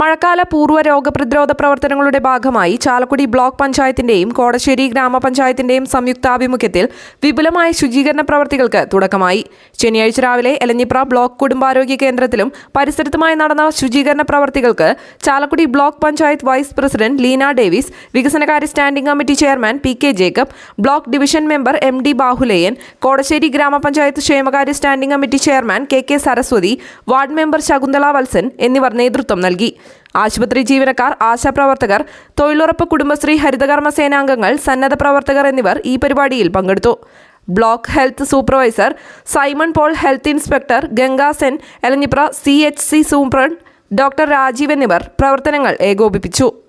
മഴക്കാല പൂർവ രോഗപ്രതിരോധ പ്രവർത്തനങ്ങളുടെ ഭാഗമായി ചാലക്കുടി ബ്ലോക്ക് പഞ്ചായത്തിന്റെയും കോടശ്ശേരി ഗ്രാമപഞ്ചായത്തിന്റെയും സംയുക്താഭിമുഖ്യത്തിൽ വിപുലമായ ശുചീകരണ പ്രവർത്തികൾക്ക് തുടക്കമായി. ശനിയാഴ്ച രാവിലെ എലഞ്ഞിപ്ര ബ്ലോക്ക് കുടുംബാരോഗ്യ കേന്ദ്രത്തിലും പരിസരത്തുമായി നടന്ന ശുചീകരണ പ്രവർത്തികൾക്ക് Chalakudy block panchayat vice president Leena Davis വികസനകാര്യ standing committee chairman P K Jacob block division member M D Bahuleyan Kodassery ഗ്രാമപഞ്ചായത്ത് ക്ഷേമകാര്യ standing committee chairman K K Saraswathi ward member Shakuntala Valsan എന്നിവർ നേതൃത്വം നൽകി. ആശുപത്രി ജീവനക്കാർ ആശാപ്രവർത്തകർ തൊഴിലുറപ്പ് കുടുംബശ്രീ ഹരിതകർമ്മ സേനാംഗങ്ങൾ സന്നദ്ധ പ്രവർത്തകർ എന്നിവർ ഈ പരിപാടിയിൽ പങ്കെടുത്തു. Block health supervisor Simon Paul health inspector Ganga Sen Elanjipra C H C superintendent doctor Rajeev എന്നിവർ പ്രവർത്തനങ്ങൾ ഏകോപിപ്പിച്ചു.